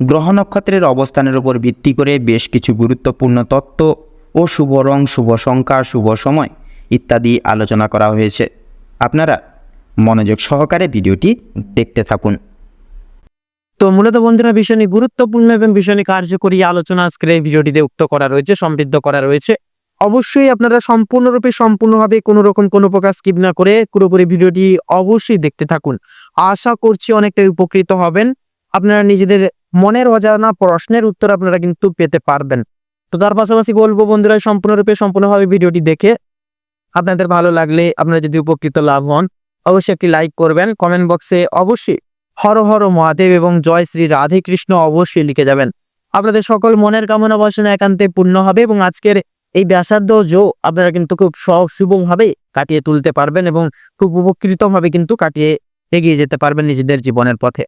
গ্রহ নক্ষত্রের অবস্থানের উপর ভিত্তি করে বেশ কিছু গুরুত্বপূর্ণ তত্ত্ব ও শুভ রং, শুভ সংখ্যা, শুভ সময় ইত্যাদি আলোচনা করা হয়েছে। আপনারা মনোযোগ সহকারে ভিডিওটি দেখতে থাকুন। তো মূলত বন্ধুরা ভীষণই গুরুত্বপূর্ণ এবং ভীষণই কার্যকরী আলোচনা আজকের এই ভিডিওটিতে উক্ত করা রয়েছে, সমৃদ্ধ করা রয়েছে। অবশ্যই আপনারা সম্পূর্ণরূপে, সম্পূর্ণভাবে কোনো রকম কোনো প্রকার স্কিপ না করে পুরোপুরি ভিডিওটি অবশ্যই দেখতে থাকুন। আশা করছি অনেকটাই উপকৃত হবেন। আপনারা নিজেদের মনের অজানা প্রশ্নের উত্তর আপনারা কিন্তু পেতে পারবেন। তো তার পাশাপাশি বলব বন্ধুরা সম্পূর্ণরূপে, সম্পূর্ণভাবে ভিডিওটি দেখে আপনাদের ভালো লাগলে আপনারা যদি উপকৃত লাভ হন, অবশ্যই একটি লাইক করবেন। কমেন্ট বক্সে অবশ্যই হর হর মহাদেব এবং জয় শ্রী রাধে কৃষ্ণ অবশ্যই লিখে যাবেন। আপনাদের সকল মনের কামনা বাসনা একান্তে পূর্ণ হবে এবং আজকের এই ব্যাসার্ধ জো আপনারা কিন্তু খুব শুভভাবে কাটিয়ে তুলতে পারবেন এবং খুব উপকৃতভাবে কিন্তু কাটিয়ে এগিয়ে যেতে পারবেন নিজেদের জীবনের পথে।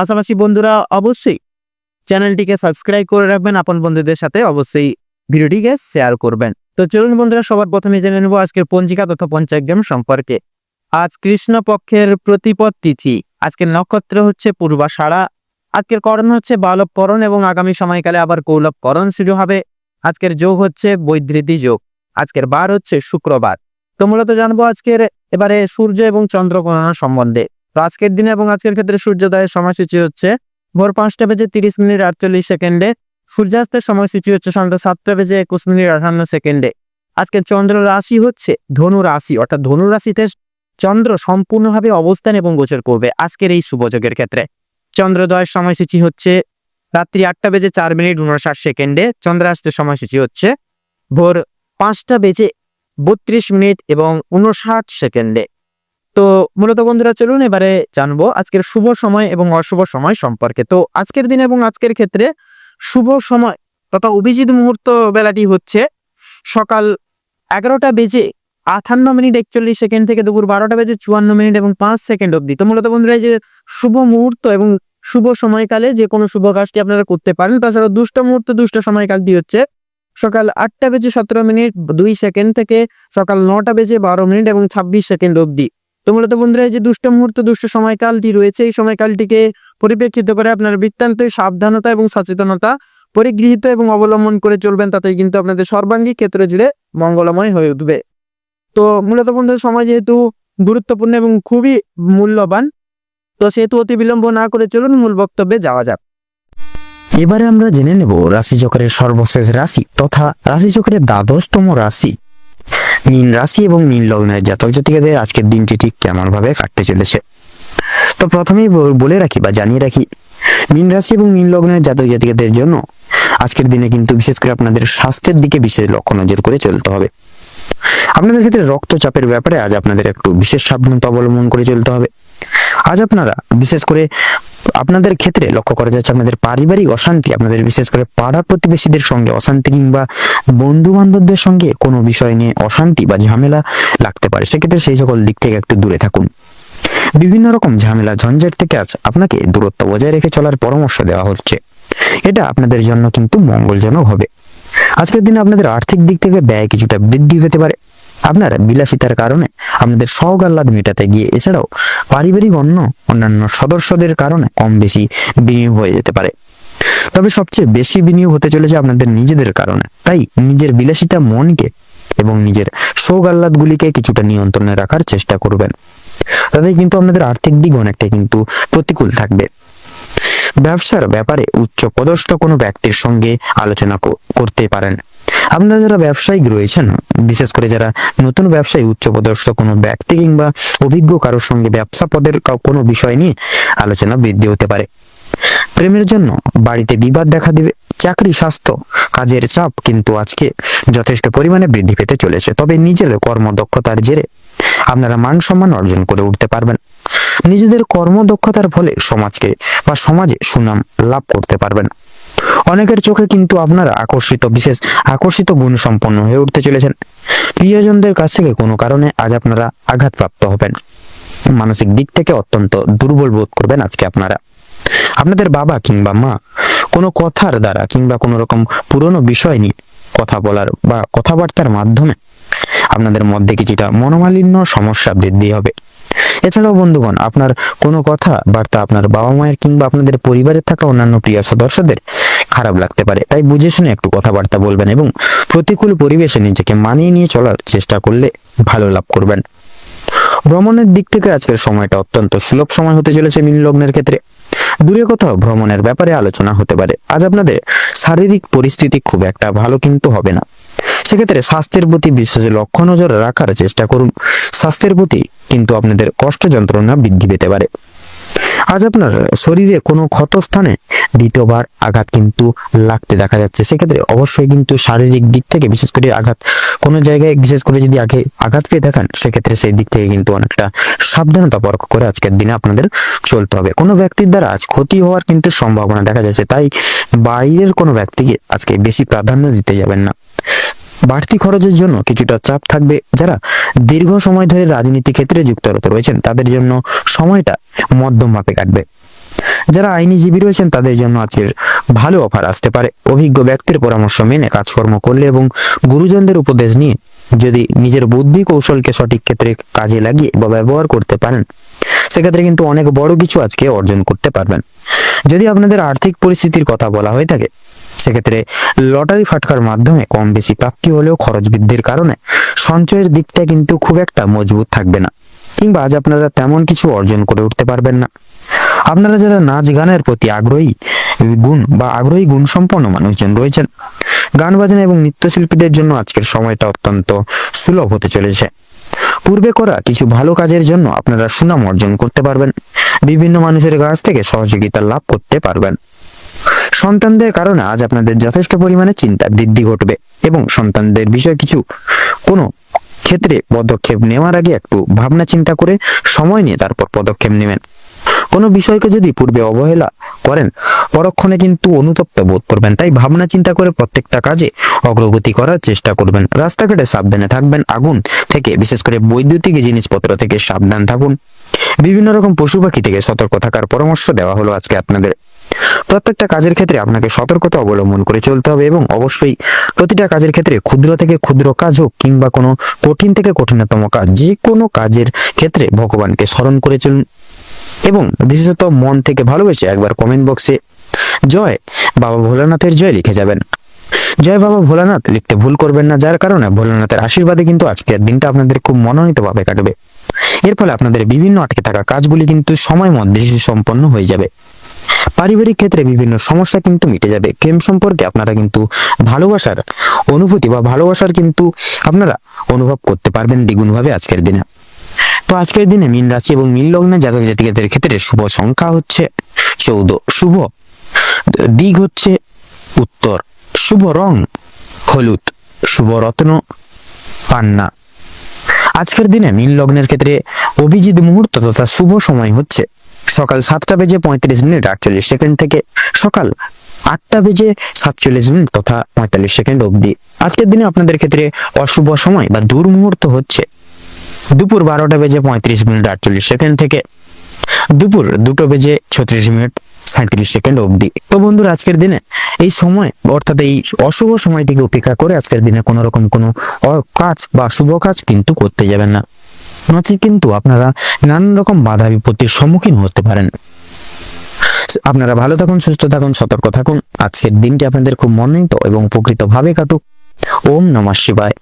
পাশাপাশি বন্ধুরা, অবশ্যই চ্যানেলটিকে সাবস্ক্রাইব করে রাখবেন। আপন বন্ধুদের সাথে অবশ্যই ভিডিওটিকে শেয়ার করবেন। তো চলুন বন্ধুরা, সবার প্রথমে জেনে নেব আজকের পঞ্জিকা তথা পঞ্চাগ্রাম সম্পর্কে। আজ কৃষ্ণপক্ষের প্রতিপদ তিথি। আজকের নক্ষত্র হচ্ছে পূর্বাষাঢ়া। আজকের করণ হচ্ছে বালবকরণ এবং আগামী সময়কালে আবার কৌলভকরণ শুরু হবে। আজকের যোগ হচ্ছে বৈধৃতি যোগ। আজকের বার হচ্ছে শুক্রবার। তো মূলত জানব আজকের এবারে সূর্য এবং চন্দ্র গণনা সম্বন্ধে। তো আজকের দিনে এবং আজকের ক্ষেত্রে সূর্যোদয়ের সময়সূচি হচ্ছে ভোর পাঁচটা বেজে তিরিশ মিনিট আটচল্লিশ সেকেন্ডে, সূর্যাস্তের সময়সূচি হচ্ছে সন্ধ্যা সাতটা বেজে একুশ মিনিট আঠান্ন সেকেন্ডে। আজকে চন্দ্র রাশি হচ্ছে ধনু রাশি, অর্থাৎ ধনু রাশিতে চন্দ্র সম্পূর্ণভাবে অবস্থান এবং গোচর করবে আজকের এই শুভযোগের ক্ষেত্রে। চন্দ্রোদয়ের সময়সূচি হচ্ছে রাত্রি আটটা বেজে চার মিনিট উনষাট সেকেন্ডে, চন্দ্রাস্তের সময়সূচি হচ্ছে ভোর পাঁচটা বেজে বত্রিশ মিনিট এবং উনষাট সেকেন্ডে। তো মূলত বন্ধুরা, চলুন এবারে জানব আজকের শুভ সময় এবং অশুভ সময় সম্পর্কে। তো আজকের দিন এবং আজকের ক্ষেত্রে শুভ সময় তথা অভিজিৎ মুহূর্ত বেলাটি হচ্ছে সকাল এগারোটা বেজে আঠান্ন মিনিট একচল্লিশ সেকেন্ড থেকে দুপুর বারোটা বেজে চুয়ান্ন মিনিট এবং পাঁচ সেকেন্ড অবধি। তো মূলত বন্ধুরা যে শুভ মুহূর্ত এবং শুভ সময়কালে যে কোনো শুভ কাজটি আপনারা করতে পারেন। তাছাড়া দুষ্ট মুহূর্ত, দুষ্ট সময়কালটি হচ্ছে সকাল আটটা বেজে সতেরো মিনিট দুই সেকেন্ড থেকে সকাল নটা বেজে বারো মিনিট এবং ছাব্বিশ সেকেন্ড অবধি। তো মূলত বন্ধুরা, এই যে দুষ্ট মুহূর্ত, দুষ্ট সময়কালটি রয়েছে। এই সময়কালটিকে পরিপ্রেক্ষিত করে আপনার বৃত্তান্তই সাবধানতা এবং সচেতনতা পরিগৃহীত এবং অবলম্বন করে চলবেন, তাতেই কিন্তু আপনাদের সর্বাঙ্গী ক্ষেত্র জুড়ে মঙ্গলময় হয়ে উঠবে। তো মূলত বন্ধুদের সময় যেহেতু গুরুত্বপূর্ণ এবং খুবই মূল্যবান, তো সেহেতু অতি বিলম্ব না করে চলুন মূল বক্তব্যে যাওয়া যাক। এবারে আমরা জেনে নেব রাশিচক্রের সর্বশেষ রাশি তথা রাশিচক্রের দ্বাদশতম রাশি। মীন রাশি এবং মীন লগ্নের জাতক জাতিকাদের আজকের দিনটি ঠিক কেমন ভাবে কাটতে চলেছে? তো প্রথমেই বলে রাখি বা জানিয়ে রাখি মীন রাশি এবং মীন লগ্নের জাতক জাতিকাদের জন্য আজকের দিনে কিন্তু বিশেষ করে আপনাদের স্বাস্থ্যের দিকে বিশেষ লক্ষ্য নজর করে চলতে হবে। আপনাদের ক্ষেত্রে রক্তচাপের ব্যাপারে আজ আপনাদের একটু বিশেষ সাবধানতা অবলম্বন করে চলতে হবে। আজ আপনারা, বিশেষ করে আপনাদের ক্ষেত্রে লক্ষ্য করা যাচ্ছে আপনাদের পারিবারিক অশান্তি, আপনাদের বিশেষ করে পাড়া প্রতিবেশীদের সঙ্গে অশান্তি কিংবা বন্ধু বান্ধবদের সঙ্গে কোনো বিষয় নিয়ে অশান্তি বা ঝামেলা লাগতে পারে। সেক্ষেত্রে সেই সকল দিক থেকে একটু দূরে থাকুন। বিভিন্ন রকম ঝামেলা, ঝঞ্ঝাট থেকে আজ আপনাকে দূরত্ব বজায় রেখে চলার পরামর্শ দেওয়া হচ্ছে। এটা আপনাদের জন্য কিন্তু মঙ্গলজনক হবে। আজকের দিনে আপনাদের আর্থিক দিক থেকে ব্যয় কিছুটা বৃদ্ধি হতে পারে। আপনার বিলাসিতার কারণে আপনাদের শখ আহ্লাদ মেটাতে গিয়ে এছাড়াও পারিবারিক অন্য অন্যান্য সদস্যদের কারণে কম বেশি বিনিয়োগ হয়ে যেতে পারে। তবে সবচেয়ে বেশি বিনিয়োগ হতে চলেছে আপনাদের নিজেদের কারণে। তাই নিজের বিলাসিতা মনকে এবং নিজের শোক আহ্লাদগুলিকে কিছুটা নিয়ন্ত্রণে রাখার চেষ্টা করবেন। তাতে কিন্তু আপনাদের আর্থিক দিক অনেকটাই কিন্তু প্রতিকূল থাকবে। ব্যবসার ব্যাপারে উচ্চ পদস্থ কোনো ব্যক্তির সঙ্গে আলোচনা করতে পারেন। আপনারা যারা ব্যবসায়িক রয়েছেন, বিশেষ করে যারা নতুন ব্যবসায়ী, উচ্চ পদস্থ কোনো ব্যক্তি কিংবা অভিজ্ঞ কারোর সঙ্গে ব্যবসা পদের কোনো বিষয় নিয়ে আলোচনা বৃদ্ধি হতে পারে। প্রেমের জন্য বাড়িতে বিবাদ দেখা দিবে, চাকরি, স্বাস্থ্য, কাজের চাপ কিন্তু আজকে যথেষ্ট পরিমাণে বৃদ্ধি পেতে চলেছে। তবে নিজের কর্মদক্ষতার জেরে আপনারা মান সম্মান অর্জন করে উঠতে পারবেন। নিজেদের কর্মদক্ষতার ফলে সমাজকে বা সমাজে সুনাম লাভ করতে পারবেন। অনেকের চোখে কিন্তু আপনারা আকর্ষিত, বিশেষ আকর্ষিত গুণ সম্পন্ন হয়ে উঠতে চলেছেন। প্রিয়জনদের কাছ থেকে কোনো কারণে আজ আপনারা আঘাতপ্রাপ্ত হবেন। মানসিক দিক থেকে অত্যন্ত দুর্বল বোধ করবেন আজকে আপনারা। আপনাদের বাবা কিংবা মা কোনো কথার দ্বারা কিংবা কোনো রকম পুরনো বিষয় নিয়ে কথা বলার বা কথাবার্তার মাধ্যমে আপনাদের মধ্যে কিছুটা মনোমালিন্য, সমস্যা বৃদ্ধি হবে। এছাড়াও বন্ধুগণ, আপনার কোনো কথা, বার্তা আপনার বাবা মায়ের কিংবা আপনাদের পরিবারের থাকা অন্যান্য প্রিয় সদস্যদের খারাপ লাগতে পারে। তাই বুঝে শুনে একটু কথাবার্তা বলবেন এবং প্রতিকূল পরিবেশে নিজেকে মানিয়ে নিয়ে চলার চেষ্টা করলে ভালো লাভ করবেন। ভ্রমণের দিক থেকে আজকের সময়টা অত্যন্ত সুলভ সময় হতে চলেছে মীন লগ্নের ক্ষেত্রে। দূরে কোথাও ভ্রমণের ব্যাপারে আলোচনা হতে পারে। আজ আপনাদের শারীরিক পরিস্থিতি খুব একটা ভালো কিন্তু হবে না। সেক্ষেত্রে স্বাস্থ্যের প্রতি বিশেষ লক্ষ্য নজর রাখার চেষ্টা করুন। স্বাস্থ্যের প্রতি কিন্তু আপনাদের কষ্ট যন্ত্রণা বৃদ্ধি পেতে পারে। আজ আপনার শরীরে কোনো ক্ষতস্থানে দ্বিতীয়বার আঘাত কিন্তু লাগতে দেখা যাচ্ছে। সেক্ষেত্রে অবশ্যই কিন্তু শারীরিক দিক থেকে বিশেষ করে আঘাত, কোনো জায়গায় বিশেষ করে যদি আগে আঘাত পেয়ে দেখান সেক্ষেত্রে সেই দিক থেকে কিন্তু অনেকটা সাবধানতা পরখ করে আজকের দিনে আপনাদের চলতে হবে। কোনো ব্যক্তির দ্বারা আজ ক্ষতি হওয়ার কিন্তু সম্ভাবনা দেখা যাচ্ছে, তাই বাইরের কোনো ব্যক্তিকে আজকে বেশি প্রাধান্য দিতে যাবেন না। বাড়তি খরচের জন্য কিছুটা চাপ থাকবে যারা দীর্ঘ সময় ধরে রাজনীতি ক্ষেত্রে যুক্তরত রয়েছেন, তাদের জন্য সময়টা মধ্যম মাপে কাটবে। যারা আইনজীবী রয়েছেন, তাদের জন্য আজকের ভালো অফার আসতে পারে। অভিজ্ঞ ব্যক্তির পরামর্শ মেনে কাজকর্ম করলে এবং গুরুজনদের উপদেশ নিয়ে যদি নিজের বুদ্ধি কৌশলকে সঠিক ক্ষেত্রে কাজে লাগিয়ে বা ব্যবহার করতে পারেন, সেক্ষেত্রে কিন্তু অনেক বড় কিছু আজকে অর্জন করতে পারবেন। যদি আপনাদের আর্থিক পরিস্থিতির কথা বলা হয়ে থাকে সেক্ষেত্রে লটারি ফাটকার মাধ্যমে কম বেশি প্রাপ্তি হলেও খরচ বৃদ্ধির কারণে সঞ্চয়ের দিকটা কিন্তু খুব একটা মজবুত থাকবে না। কিংবা আজ আপনারা তেমন কিছু অর্জন করে উঠতে পারবেন না। আপনারা যারা নাচ গানের প্রতি আগ্রহী, গুণ বা আগ্রহী গুণ সম্পন্ন মানুষজন রয়েছেন, গান বাজনা এবং নৃত্যশিল্পীদের জন্য আজকের সময়টা অত্যন্ত সুলভ হতে চলেছে। পূর্বে করা কিছু ভালো কাজের জন্য আপনারা সুনাম অর্জন করতে পারবেন। বিভিন্ন মানুষের কাছ থেকে সহযোগিতা লাভ করতে পারবেন। সন্তানদের কারণে আজ আপনাদের যথেষ্ট পরিমাণে চিন্তা বৃদ্ধি ঘটবে। এবং সন্তানদের বিষয়ে কিছু, কোনো ক্ষেত্রে পদক্ষেপ নেওয়ার আগে একটু ভাবনা চিন্তা করে সময় নিয়ে তারপর পদক্ষেপ নেবেন। কোনো বিষয়কে যদি পূর্বে অবহেলা করেন, পরক্ষণে কিন্তু অনুতপ্ত বোধ করবেন। তাই ভাবনা চিন্তা করে প্রত্যেকটা কাজে অগ্রগতি করার চেষ্টা করবেন। রাস্তাঘাটে সাবধানে থাকবেন। আগুন থেকে, বিশেষ করে বৈদ্যুতিক জিনিসপত্র থেকে সাবধান থাকুন। বিভিন্ন রকম পশু পাখি থেকে সতর্ক থাকার পরামর্শ দেওয়া হলো আজকে আপনাদের। প্রত্যেকটা কাজের ক্ষেত্রে আপনাকে সতর্কতা অবলম্বন করে চলতে হবে এবং অবশ্যই প্রতিটা কাজের ক্ষেত্রে ক্ষুদ্র থেকে ক্ষুদ্র কাজ হোক কিংবা কোনো কঠিন থেকে কঠিনতম কাজ যে কোনো কাজের ক্ষেত্রে ভগবানকে স্মরণ করে চলুন। এবং বিশেষত মন থেকে ভালোবেসে একবার কমেন্ট বক্সে জয় বাবা ভোলানাথের জয় লিখে যাবেন। জয় বাবা ভোলানাথ লিখতে ভুল করবেন না, যার কারণে ভোলানাথের আশীর্বাদে কিন্তু আজকের দিনটা আপনাদের খুব মনোনীতভাবে কাটবে। এর ফলে আপনাদের বিভিন্ন আটকে থাকা কাজগুলি কিন্তু সময় মধ্যে সম্পন্ন হয়ে যাবে। পারিবারিক ক্ষেত্রে বিভিন্ন সমস্যা কিন্তু মিটে যাবে। প্রেম সম্পর্কে আপনারা কিন্তু ভালোবাসার অনুভূতি বা ভালোবাসার কিন্তু আপনারা অনুভব করতে পারবেন দ্বিগুণভাবে আজকের দিনে। তো আজকের দিনে মীন রাশি এবং মীন লগ্নে জাতক জাতিকাদের ক্ষেত্রে শুভ সংখ্যা হচ্ছে চৌদ্দ। শুভ দিক হচ্ছে উত্তর। শুভ রং হলুদ। শুভ রত্ন পান্না। আজকের দিনে মীন লগ্নের ক্ষেত্রে অভিজিৎ মুহূর্ত তথা শুভ সময় হচ্ছে সকাল সাতটা বেজে পঁয়ত্রিশ মিনিট আটচল্লিশ সেকেন্ড থেকে সকাল আটটা বেজে সাতচল্লিশ মিনিট তথা পঁয়তাল্লিশ সেকেন্ড অবধি। আজকের দিনে আপনাদের ক্ষেত্রে অশুভ সময় বা দুর্মুহূর্ত হচ্ছে। দুপুর বারোটা বেজে পঁয়ত্রিশ মিনিট আটচল্লিশ সেকেন্ড থেকে দুপুর দুটো বেজে ছত্রিশ মিনিট সাঁত্রিশ সেকেন্ড অবধি। তো বন্ধুরা, আজকের দিনে এই সময় অর্থাৎ এই অশুভ সময়টিকে উপেক্ষা করে আজকের দিনে কোনো রকম কোনো কাজ বা শুভ কাজ কিন্তু করতে যাবেন না। নচে কিন্তু আপনারা নানান রকম বাধা বিপত্তির সম্মুখীন হতে পারেন। আপনারা ভালো থাকুন, সুস্থ থাকুন, সতর্ক থাকুন। আজকের দিনটি আপনাদের খুব মনোনীত এবং উপকৃত ভাবে কাটুক। ওম নমঃ শিবায়।